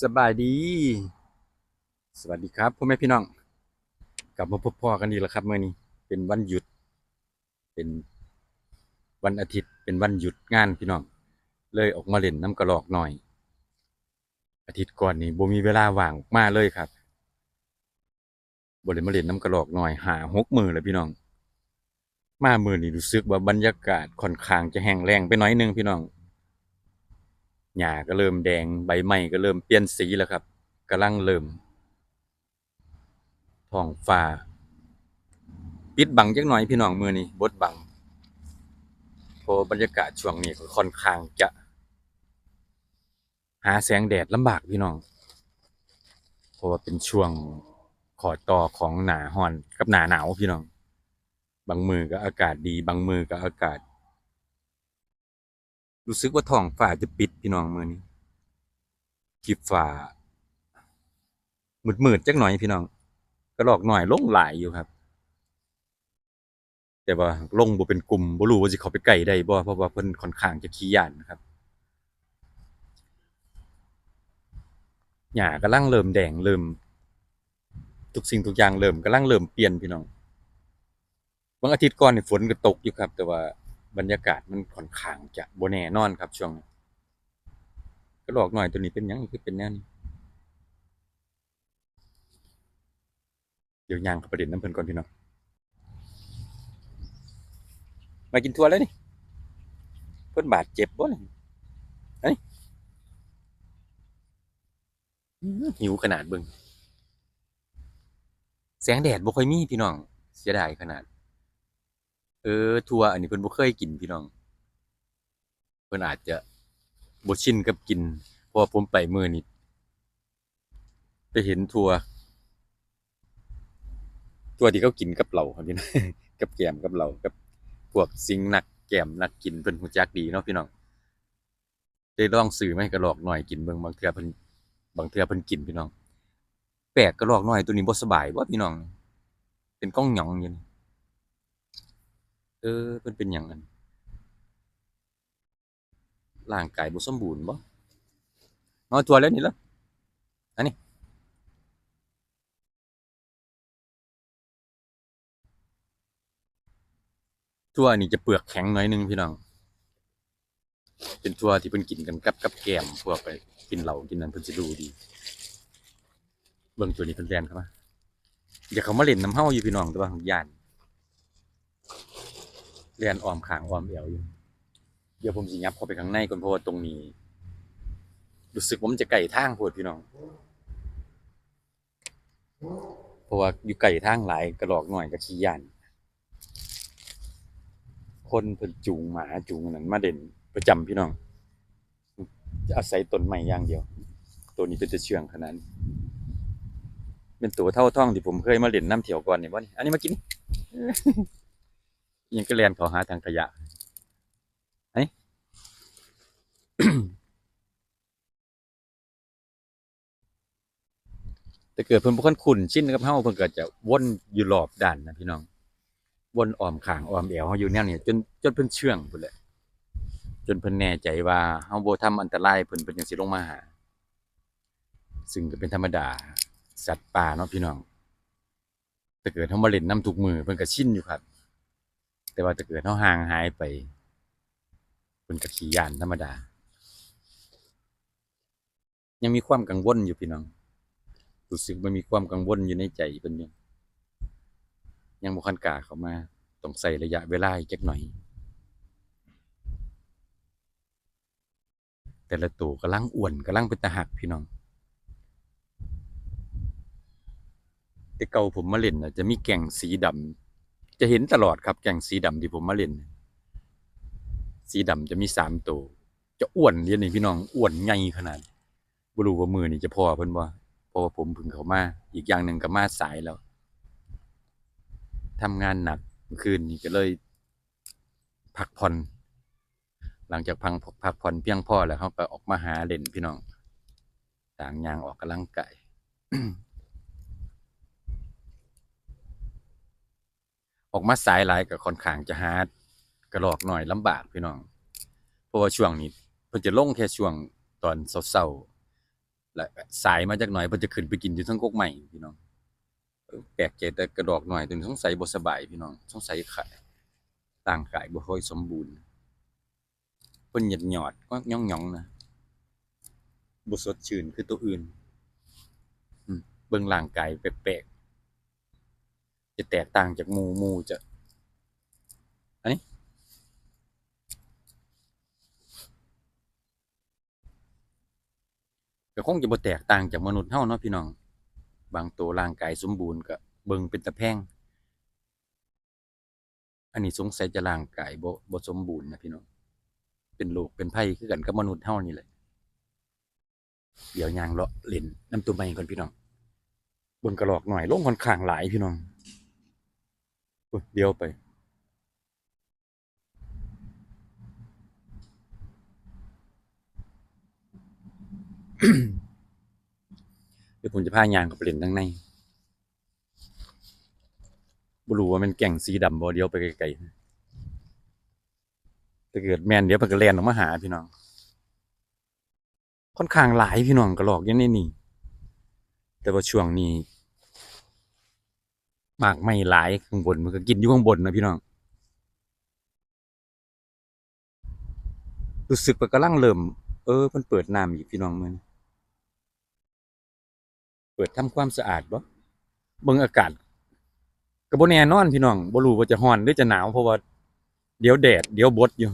สบายดี สวัสดีครับพ่อแม่พี่น้อง กลับมาพบพ่อกันอีแล้วครับเมื่อนี้ เป็นวันหยุด เป็นวันอาทิตย์ เป็นวันหยุดงานพี่น้อง เลยออกมาเล่นน้ำกระหรอกหน่อย อาทิตย์ก่อนนี่บ่มีเวลาว่างมาเลยครับบ่ได้มาเล่นน้ำกระหรอกหน่อยหาหกมือแล้วพี่น้อง มามือนี่รู้สึกว่าบรรยากาศค่อนข้างจะแห้งแล้งไปหน้อยนึงพี่น้อง หญ้าก็เริ่มแดงใบไม้ก็เริ่มเปลี่ยนสีแล้วครับกำลังเริ่มท้องฟ้าปิดบังจักหน่อยพี่น้องมือนี้บดบังเพราะบรรยากาศช่วงนี้ก็ค่อนข้างจะ หาแสงแดดลำบากพี่น้อง เพราะว่าเป็นช่วงขอต่อของหนาฮอนกับหนาหนาวพี่น้อง บางมือก็อากาศดี บางมือก็อากาศ รู้สึกว่าท้องฟ้าจะปิดพี่น้องมือนี้คลิปฟ้ามืดๆจักหน่อยพี่น้องก็ลอกหน่อยลงหลายอยู่ครับ แต่ว่าลงบ่เป็นกลุ่มบ่รู้ว่าสิเขาไปใกล้ได้บ่เพราะว่าเพิ่นค่อนข้างจะขี้ยานนะครับหญ้ากำลังเริ่มแดงเริ่มทุกสิ่งทุกอย่างเริ่มกำลังเริ่มเปลี่ยนพี่น้องบางอาทิตย์ก่อนนี่ฝนก็ตกอยู่ครับ แต่ว่า บรรยากาศมันค่อนข้างจะบแน่นอนครับช่วงนี้ก็หลอกหน่อยตัวนี้เป็นยังคือเป็นแนวนี้เดี๋ยวยางเข้าประเด็นน้ำเพิ่นก่อนพี่น้องมากินทัวร์แล้วนี่เพิ่อนบาดเจ็บบ่เฮ้ยอื้อหิวขนาดบิ่งแสงแดดบ่ค่อยมีพี่น้อง เสียดายขนาด เออทัวอันนี้เพิ่นบ่เคยกินพี่น้อง เพิ่นอาจจะบ่ชินกับกินเพราะผมไปมื้อนี้ไปเห็นทัวทัวที่เขากินกับเหล้าครับพี่น้องกับแกมกับเหล้ากับพวกสิงนักแกมนักกินเพิ่นฮู้จักดีเนาะพี่น้องได้ลองซื้อมาให้กระรอกหน่อยกินเบิ่งบางเทื่อเพิ่นบางเทื่อเพิ่นกินพี่น้องแปลกกระรอกหน้อยตัวนี้บ่สบายบ่พี่น้อง เป็นก้องหยองอยู่นี่ เออเพิ่นเป็นหยังกันร่างกายบ่สมบูรณ์บ่เอตัวแล้วนี่ล่ะอันนี้ทั่วนี่จะเปลือกแข็งหน่อยนึงพี่น้องเป็นทั่วที่เพิ่นกินกันกับกับแกมพวกไปกินเหล้ากินนั้นเพิ่นสิดูดี เบิ่งตัวนี้เพิ่นแล่นเข้ามาอย่าเขามาเล่นน้ำเฮาอยู่พี่น้องแต่ว่าย่าน เลียนอ้อมขางอ้อมเอวอยู่ เดี๋ยวผมสิยับเข้าไปข้างในก่อนเพราะว่าตรงนี้ รู้สึกว่ามันจะไกลทางโพดพี่น้อง เพราะว่าอยู่ไกลทางหลายกระดอกหน่อยก็ขี้ย่านคนเพิ่นจูงหมาจูงนั้นมาเด่นประจำพี่น้องจะอาศัยต้นไม้อย่างเดียว ตัวนี้เป็นจะเชื่องขนาดนี้เป็นตัวเท่าท่องที่ผมเคยมาเล่นน้ำเถียวก่อนเนี่ยบ่นี่อันนี้มากิน ยังก็แลนเขาหาทางขยะไอ้แต่เกิดเพิ่นบ่ค่อนคุ้นชินกับเฮาเพิ่นก็จะวนอยู่รอบด้านนะพี่น้อง วนอ้อมขางอ้อมแอวเฮาอยู่แนวนี้จนจนเพิ่นเชื่องพุ่นแหละจนเพิ่นแน่ใจว่าเฮาบ่ทำอันตรายเพิ่นเพิ่นจังสิลงมาหา ซึ่งก็เป็นธรรมดา สัตว์ป่าเนาะพี่น้องถ้าเกิดเฮามาเล่นน้ำทุกมือเพิ่นก็ชินอยู่ครับ แต่ว่าถ้าเกิดเฮาห่างหายไปเพิ่นก็ขี้ย้านธรรมดา ยังมีความกังวลอยู่พี่น้องรู้สึกมันมีความกังวลอยู่ในใจเพิ่นยู่ยังบ่คันกาเขามาต้องใส่ระยะเวลาอีกจักหน่อย แต่ละตัวกำลังอ้วนกำลังเป็นตาหักพี่น้องแต่เก่าผมมาเล่นนะจะมีแก่งสีดำ จะเห็นตลอดครับแก่งสีดำที่ผมมาเล่น สีดำจะมีสามตัวจะอ้วนเรียนนี่พี่น้องอ้วนใหญ่ขนาดบรูว่ามือนี่จะพอเพิ่นบ่เพราะว่าผมพิ่งเขามาอีกอย่างหนึ่งก็มาสายแล้วทำงานหนักเมื่อคืนนี้ก็เลยพักผ่อนหลังจากพังพักผ่อนเพียงพอแล้วเขาก็ออกมาหาเล่นพี่น้องต่างยางออกกำลังกาย ออกมาสายหลายกับค่อนข้างจะหากระหลอกหน่อยลำบากพี่น้อง เพราะว่าช่วงนี้เพิ่นจะลงแค่ช่วงตอนเช้าและสายมาจากหน่อยเพิ่นจะขึ้นไปกินอยู่ทั้งกกใหม่พี่น้องแปลกใจแต่กระดอกหน่อยตัวนี้สงสัยบ่สบายพี่น้องสงสัยขาร่างกายบ่ค่อยสมบูรณ์เพิ่นหยดหยอดก็ย่องหยองนะบ่สดชื่นคือตัวอื่นเบิ่งร่างกายแปลก จะแตกต่างจากหมูหมูจะอันนี้ก็คงจะบ่แตกต่างจากมนุษย์เฮาเนาะพี่น้อง บางตัวร่างกายสมบูรณ์ก็เบิ่งเป็นตะแพงอันนี้สงสัยจะร่างกายบ่บ่สมบูรณ์นะพี่น้อง เป็นโรคเป็นภัยคือกันกับมนุษย์เฮานี่แหละ เดี๋ยวยางเลาะเล่นน้ำตัวใหม่ก่อนพี่น้องเบิ่งกระหรอกหน่อยลงค่อนข้างหลายพี่น้อง เดียวไป เดี๋ยวผมจะพายางกับไปเล่ยนข้างในบรูว่ามันแก่งสีดำบ่เดียวไปไกลๆถ้าเกิดแม่นเดี๋ยวเพิ่นก็แลนออกมาหาพี่น้อง ค่อนข้างหลายพี่น้องกระรอกยังในนี่ แต่ว่าช่วงนี้ มากไม่หลายข้างบนมันก็กินอยู่ข้างบนนะพี่น้อง รู้สึกว่ากํลังเริ่ม เออเพิ่นเปิดน้ำอีกพี่น้องมื้อนี้เปิดทำความสะอาดบ่เบิ่งอากาศก็บ่แน่นอนพี่น้องบ่รู้ว่าจะร้อนหรือจะหนาวเพราะว่าเดี๋ยวแดดเดี๋ยวบดอยู่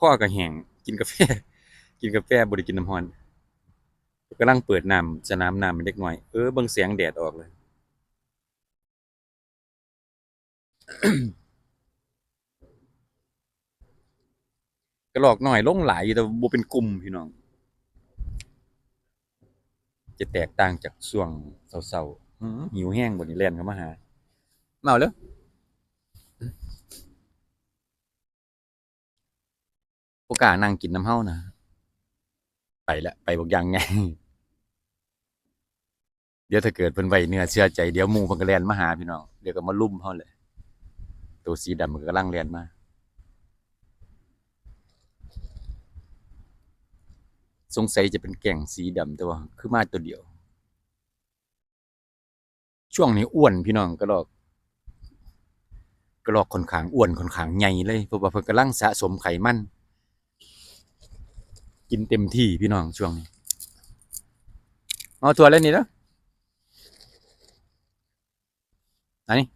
คอก็แห้งกินกาแฟ กินกาแฟบ่ได้กินน้ำร้อนกำลังเปิดน้ำสนามน้ำให้เด็กน้อย เออเบิ่งแสงแดดออกเลย กระหรอกหน้อยลงหลายอยู่แต่บ่เป็นกลุ่มพี่น้อง จะแตกต่างจากช่วงเศร้าๆหิวแห้งบ่นี่แล่นเข้ามาหาเอาเร็วบ่กล้านั่งกินน้ำเฮานะไปละไปบอกยังไง เดี๋ยวถ้าเกิดเพิ่นไวเนื้อเชื่อใจเดี๋ยวมูเพิ่นก็แล่นมาหาพี่น้อง เดี๋ยวก็มาลุมเฮาเลย ตัวสีดำมันก็กำลังแล่นมาสงสัยจะเป็นแก่งสีดำแต่ว่าคือมาตัวเดียว ช่วงนี้อ้วนพี่น้องกระรอกกระรอกค่อนข้างอ้วนค่อนข้างใหญ่เลยเพราะว่าเพิ่นกำลังสะสมไขมัน กินเต็มที่พี่น้องช่วงนี้เอาถั่วแล้วนี่แล้วอันนี้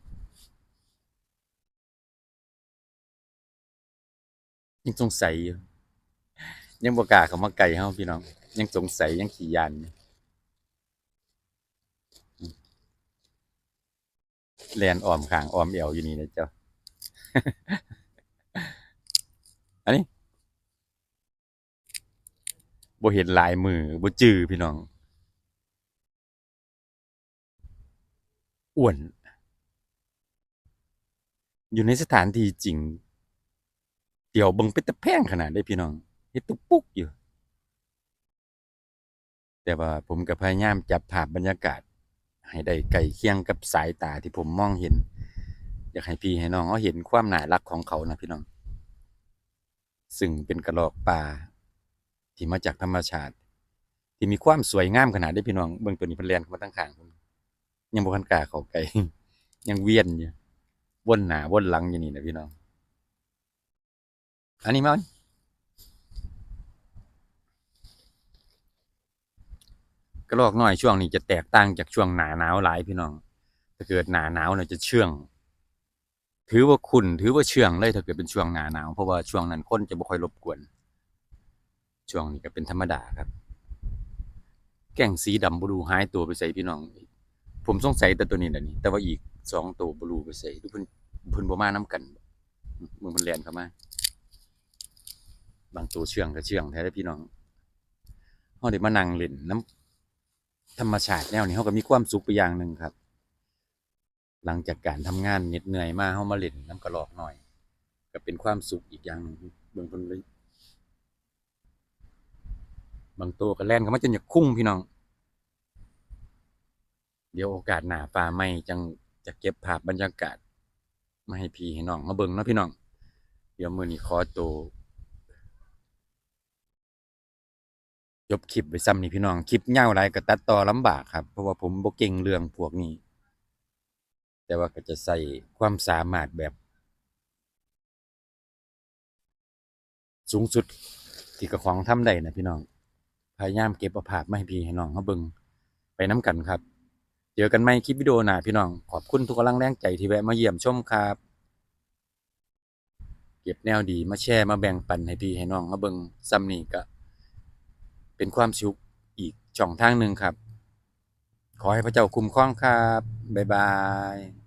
ยังสงสัยอยู่ยังบ่กล้าเขามาใกล้เฮาพี่น้อง ยังสงสัยยังขี้ยานแลนอ้อมขางอ้อมเอวอยู่นี่นะเจ้า อันนี้บ่เห็นลายมือบ่จื้อพี่น้องอ้วน อยู่ในสถานที่จริง เดี๋ยวเบิ่งเป็นตะแพงขนาดได้พี่น้องเฮ็ดตุกปุกอยู่ แต่ว่าผมก็พยายามจับภาพบรรยากาศ ให้ได้ใกล้เคียงกับสายตาที่ผมมองเห็น อยากให้พี่ให้น้องเขาเห็นความน่ารักของเขานะพี่น้อง ซึ่งเป็นกระรอกป่าที่มาจากธรรมชาติ ที่มีความสวยงามขนาดได้พี่น้องเบิ่งตัวนี้พิ่นแลนมาตั้งข้างผมยังบ่ทันกาเขาใกล้ยังเวียนอยู่วนหน้าวนหลังอยู่นี่นะพี่น้อง อันนี้มาเอานี่กระรอกน้อยช่วงนี้จะแตกต่างจากช่วงหนาหนาวหลายพี่น้อง ถ้าเกิดหนาหนาวเนี่ยจะเชื่อง ถือว่าคุณถือว่าเชื่องเลยถ้าเกิดเป็นช่วงหนาหนาวเพราะว่าช่วงนั้นคนจะบ่ค่อยรบกวน ช่วงนี้ก็เป็นธรรมดาครับ แก่งสีดำบลูหายตัวไปใส่พี่น้อง ผมสงสัยแต่ตัวนี้แหละนี่แต่ว่าอีกสองตัวบลูไปใส่ทุกเพิ่นเพิ่นบ่มานํกันมึงเพิ่นแล่นเข้ามา บางตัวเชื่องก็เชื่องแท้เด้พี่น้องเฮาได้มานั่งเล่นน้ำธรรมชาติแนวนี้เฮาก็มีความสุขไปอย่างหนึ่งครับ หลังจากการทำงานเหน็ดเหนื่อยมาเฮามาเล่นน้ำกระหรอกหน่อย ก็เป็นความสุขอีกอย่างหนึงเบิ่งเพิ่นเลยบางตัวก็แล่นเข้ามาจนอยากคุ้งพี่น้อง เดี๋ยวโอกาสหนาฟ้าไม่จังจะเก็บภาพบรรยากาศมาให้พี่ให้น้องมาเบิ่งเนาะพี่น้อง เดี๋ยวมือนี้ขอตัว จบคลิปไปซ้ำนี่พี่น้อง คลิปยาวหลายก็ตัดต่อลำบากครับ เพราะว่าผมบ่เก่งเรื่องพวกนี้ แต่ว่าก็จะใส่ความสามารถแบบ สูงสุดที่กระของทำได้นะพี่น้อง พยายามเก็บเอาภาพมาให้พี่ให้น้องเขาเบิ่งไปน้ำกันครับ เจอกันใหม่คลิปวิดีโอหน้าพี่น้อง ขอบคุณทุกกำลังแรงใจที่แวะมาเยี่ยมชมครับ เก็บแนวดีมาแชร์มาแบ่งปันให้พี่ให้น้องมาเบิ่งซ้ำนี่ก็ เป็นความสุขอีกช่องทางหนึ่งครับ ขอให้พระเจ้าคุ้มครองครับ บ๊ายบาย